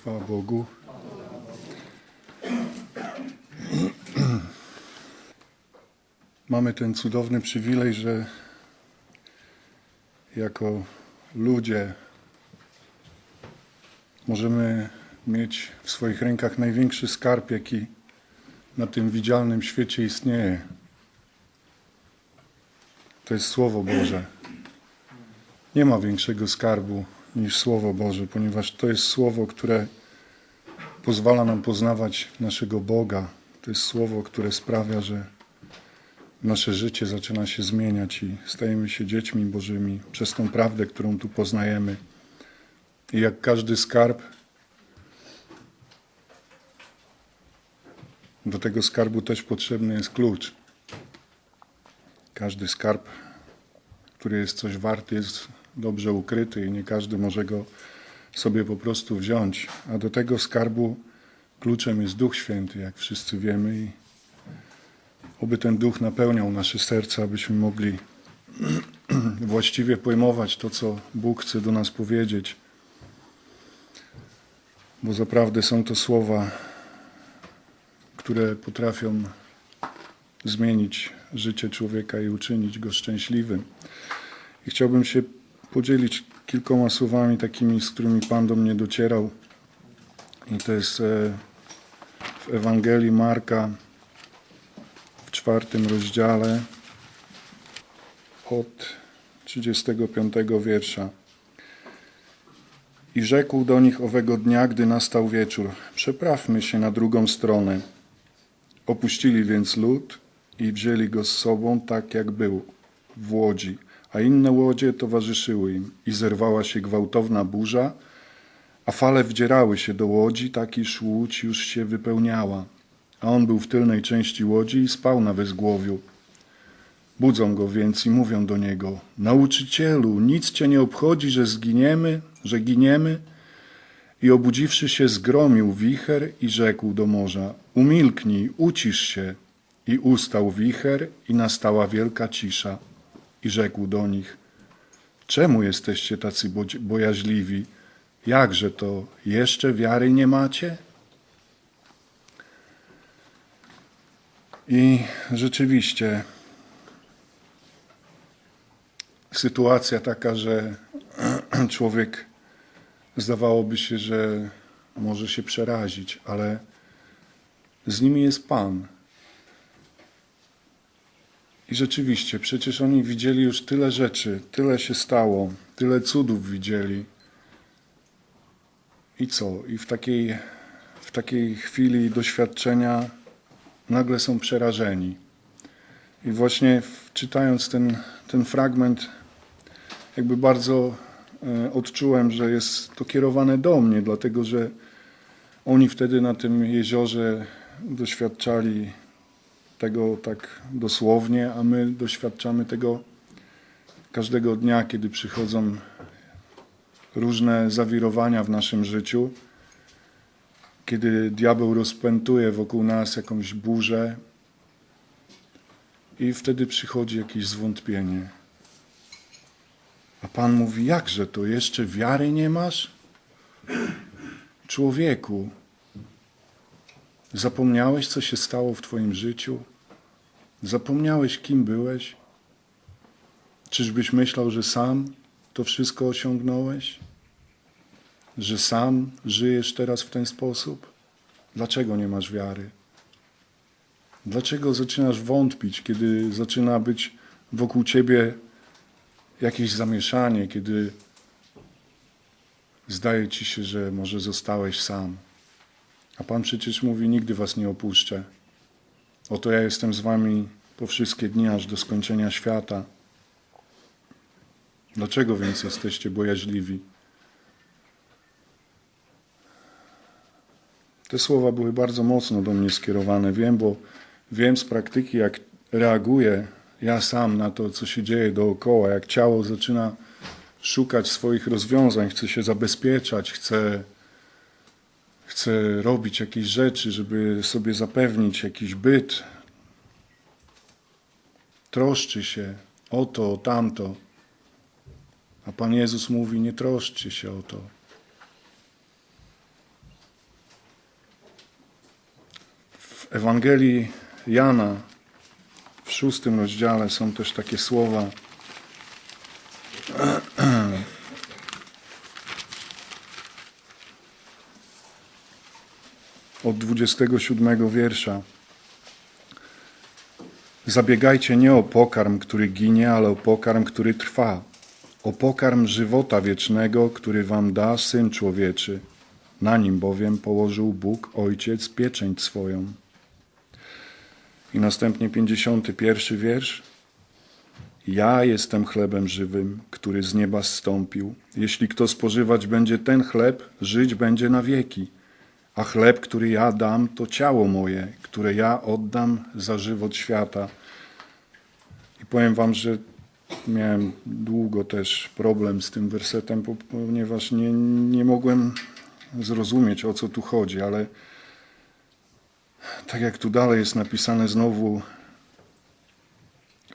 Chwała Bogu. Mamy ten cudowny przywilej, że jako ludzie możemy mieć w swoich rękach największy skarb, jaki na tym widzialnym świecie istnieje. To jest Słowo Boże. Nie ma większego skarbu niż Słowo Boże, ponieważ to jest Słowo, które pozwala nam poznawać naszego Boga. To jest Słowo, które sprawia, że nasze życie zaczyna się zmieniać i stajemy się dziećmi Bożymi przez tą prawdę, którą tu poznajemy. I jak każdy skarb, do tego skarbu też potrzebny jest klucz. Każdy skarb, który jest coś warty, jest dobrze ukryty i nie każdy może go sobie po prostu wziąć. A do tego skarbu kluczem jest Duch Święty, jak wszyscy wiemy. I oby ten Duch napełniał nasze serca, abyśmy mogli właściwie pojmować to, co Bóg chce do nas powiedzieć. Bo zaprawdę są to słowa, które potrafią zmienić życie człowieka i uczynić go szczęśliwym. I chciałbym się podzielić kilkoma słowami takimi, z którymi Pan do mnie docierał. I to jest e, w Ewangelii Marka w czwartym rozdziale od 35 wiersza. I rzekł do nich owego dnia, gdy nastał wieczór: Przeprawmy się na drugą stronę. Opuścili więc lud i wzięli go z sobą tak, jak był w łodzi, a inne łodzie towarzyszyły im. I zerwała się gwałtowna burza, a fale wdzierały się do łodzi, tak iż łódź już się wypełniała. A on był w tylnej części łodzi i spał na wezgłowiu. Budzą go więc i mówią do niego: Nauczycielu, nic cię nie obchodzi, że zginiemy, że giniemy? I obudziwszy się, zgromił wicher i rzekł do morza: Umilknij, ucisz się. I ustał wicher i nastała wielka cisza. I rzekł do nich: Czemu jesteście tacy bo- bojaźliwi? Jakże to jeszcze wiary nie macie? I rzeczywiście sytuacja taka, że człowiek zdawałoby się, że może się przerazić, ale z nimi jest Pan. I rzeczywiście, przecież oni widzieli już tyle rzeczy, tyle się stało, tyle cudów widzieli. I co? I w takiej, w takiej chwili doświadczenia nagle są przerażeni. I właśnie czytając ten, ten fragment, jakby bardzo e, odczułem, że jest to kierowane do mnie, dlatego że oni wtedy na tym jeziorze doświadczali tego tak dosłownie, a my doświadczamy tego każdego dnia, kiedy przychodzą różne zawirowania w naszym życiu, kiedy diabeł rozpętuje wokół nas jakąś burzę i wtedy przychodzi jakieś zwątpienie. A Pan mówi, jakże to, jeszcze wiary nie masz? Człowieku, zapomniałeś, co się stało w Twoim życiu? Zapomniałeś, kim byłeś? Czyżbyś myślał, że sam to wszystko osiągnąłeś? Że sam żyjesz teraz w ten sposób? Dlaczego nie masz wiary? Dlaczego zaczynasz wątpić, kiedy zaczyna być wokół ciebie jakieś zamieszanie, kiedy zdaje ci się, że może zostałeś sam? A Pan przecież mówi: Nigdy was nie opuszczę. Oto ja jestem z wami po wszystkie dni, aż do skończenia świata. Dlaczego więc jesteście bojaźliwi? Te słowa były bardzo mocno do mnie skierowane. Wiem, bo wiem z praktyki, jak reaguję ja sam na to, co się dzieje dookoła, jak ciało zaczyna szukać swoich rozwiązań, chce się zabezpieczać, chce, chce robić jakieś rzeczy, żeby sobie zapewnić jakiś byt, troszczy się o to, o tamto. A Pan Jezus mówi: Nie troszczy się o to. W Ewangelii Jana w szóstym rozdziale są też takie słowa. 27 wiersza. Zabiegajcie nie o pokarm, który ginie, ale o pokarm, który trwa. O pokarm żywota wiecznego, który wam da Syn Człowieczy. Na nim bowiem położył Bóg Ojciec pieczęć swoją. I następnie 51 wiersz. Ja jestem chlebem żywym, który z nieba zstąpił. Jeśli kto spożywać będzie ten chleb, żyć będzie na wieki. A chleb, który ja dam, to ciało moje, które ja oddam za żywot świata. I powiem wam, że miałem długo też problem z tym wersetem, po- ponieważ nie, nie mogłem zrozumieć, o co tu chodzi, ale tak jak tu dalej jest napisane znowu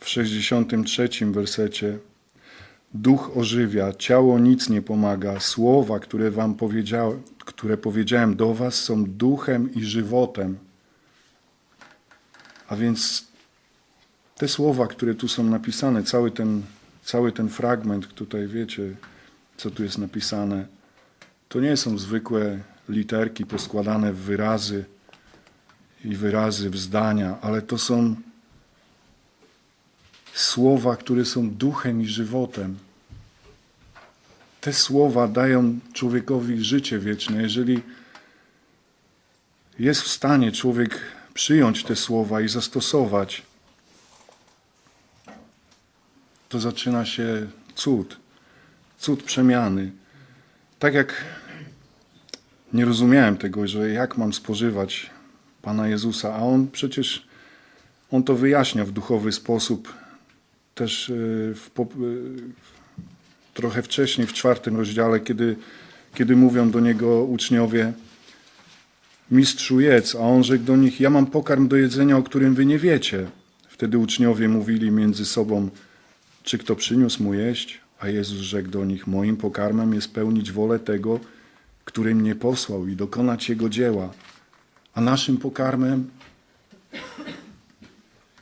w 63 wersecie, Duch ożywia, ciało nic nie pomaga. Słowa, które wam powiedziałem, które powiedziałem do was, są duchem i żywotem. A więc te słowa, które tu są napisane, cały ten, cały ten fragment, tutaj wiecie, co tu jest napisane, to nie są zwykłe literki poskładane w wyrazy i wyrazy w zdania, ale to są słowa, które są duchem i żywotem. Te słowa dają człowiekowi życie wieczne. Jeżeli jest w stanie człowiek przyjąć te słowa i zastosować, to zaczyna się cud, cud przemiany. Tak jak nie rozumiałem tego, że jak mam spożywać Pana Jezusa, a On przecież On to wyjaśnia w duchowy sposób też y, w, y, trochę wcześniej, w czwartym rozdziale, kiedy, kiedy mówią do Niego uczniowie Mistrzu jedz, a On rzekł do nich, ja mam pokarm do jedzenia, o którym wy nie wiecie. Wtedy uczniowie mówili między sobą, czy kto przyniósł mu jeść? A Jezus rzekł do nich, moim pokarmem jest pełnić wolę tego, który mnie posłał i dokonać Jego dzieła. A naszym pokarmem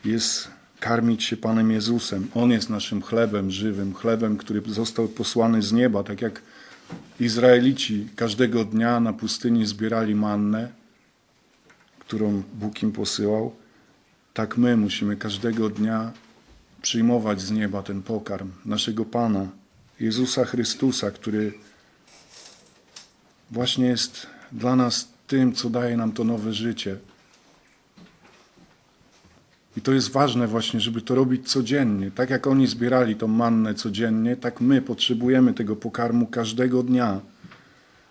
jest karmić się Panem Jezusem. On jest naszym chlebem żywym, chlebem, który został posłany z nieba, tak jak Izraelici każdego dnia na pustyni zbierali mannę, którą Bóg im posyłał, tak my musimy każdego dnia przyjmować z nieba ten pokarm naszego Pana, Jezusa Chrystusa, który właśnie jest dla nas tym, co daje nam to nowe życie. I to jest ważne właśnie, żeby to robić codziennie. Tak jak oni zbierali tą mannę codziennie, tak my potrzebujemy tego pokarmu każdego dnia.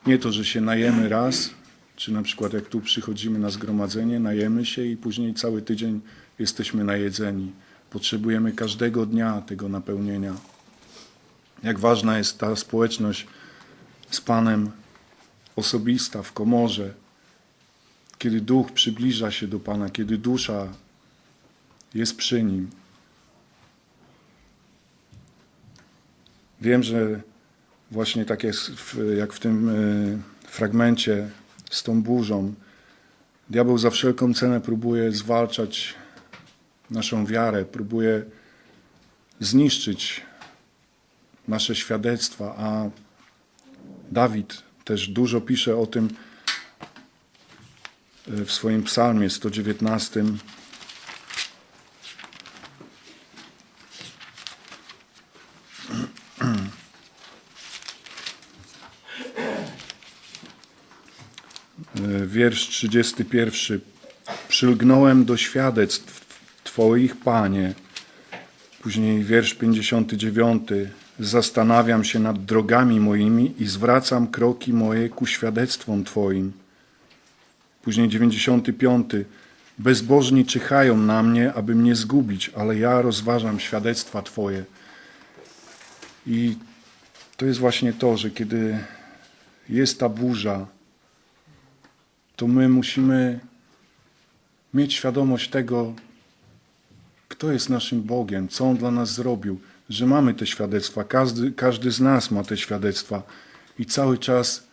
Nie to, że się najemy raz, czy na przykład jak tu przychodzimy na zgromadzenie, najemy się i później cały tydzień jesteśmy najedzeni. Potrzebujemy każdego dnia tego napełnienia. Jak ważna jest ta społeczność z Panem osobista w komorze, kiedy duch przybliża się do Pana, kiedy dusza jest przy nim. Wiem, że właśnie tak jest jak w tym y, fragmencie z tą burzą. Diabeł za wszelką cenę próbuje zwalczać naszą wiarę, próbuje zniszczyć nasze świadectwa, a Dawid też dużo pisze o tym y, w swoim psalmie 119. wiersz 31. Przylgnąłem do świadectw Twoich, Panie. Później wiersz 59. Zastanawiam się nad drogami moimi i zwracam kroki moje ku świadectwom Twoim. Później 95. Bezbożni czyhają na mnie, aby mnie zgubić, ale ja rozważam świadectwa Twoje. I to jest właśnie to, że kiedy jest ta burza, to my musimy mieć świadomość tego, kto jest naszym Bogiem, co On dla nas zrobił, że mamy te świadectwa. Każdy, każdy z nas ma te świadectwa i cały czas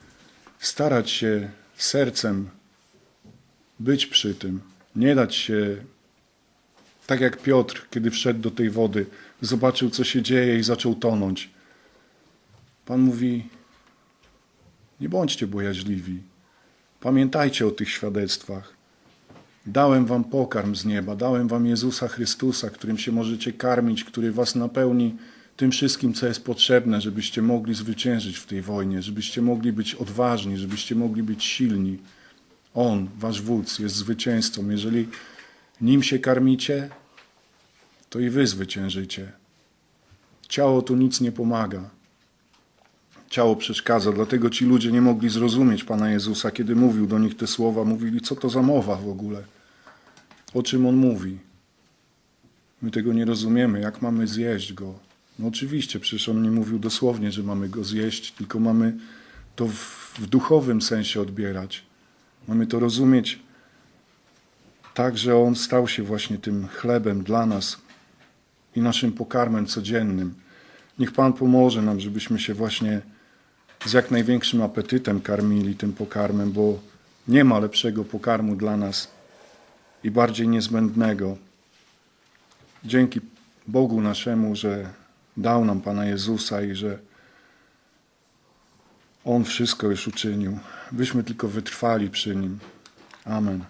starać się sercem być przy tym, Nie dać się, tak jak Piotr, kiedy wszedł do tej wody, zobaczył, co się dzieje i zaczął tonąć. Pan mówi: Nie bądźcie bojaźliwi. Pamiętajcie o tych świadectwach. Dałem wam pokarm z nieba, dałem wam Jezusa Chrystusa, którym się możecie karmić, który was napełni tym wszystkim, co jest potrzebne, żebyście mogli zwyciężyć w tej wojnie, żebyście mogli być odważni, żebyście mogli być silni. On, wasz wódz, jest zwycięzcą. Jeżeli nim się karmicie, to i wy zwyciężycie. Ciało tu nic nie pomaga. Ciało przeszkadza, dlatego ci ludzie nie mogli zrozumieć Pana Jezusa, kiedy mówił do nich te słowa. Mówili, co to za mowa w ogóle? O czym On mówi? My tego nie rozumiemy. Jak mamy zjeść Go? No oczywiście, przecież On nie mówił dosłownie, że mamy Go zjeść, tylko mamy to w, w duchowym sensie odbierać. Mamy to rozumieć tak, że On stał się właśnie tym chlebem dla nas i naszym pokarmem codziennym. Niech Pan pomoże nam, żebyśmy się właśnie z jak największym apetytem karmili tym pokarmem, bo nie ma lepszego pokarmu dla nas i bardziej niezbędnego. Dzięki Bogu naszemu, że dał nam Pana Jezusa i że On wszystko już uczynił, byśmy tylko wytrwali przy Nim. Amen.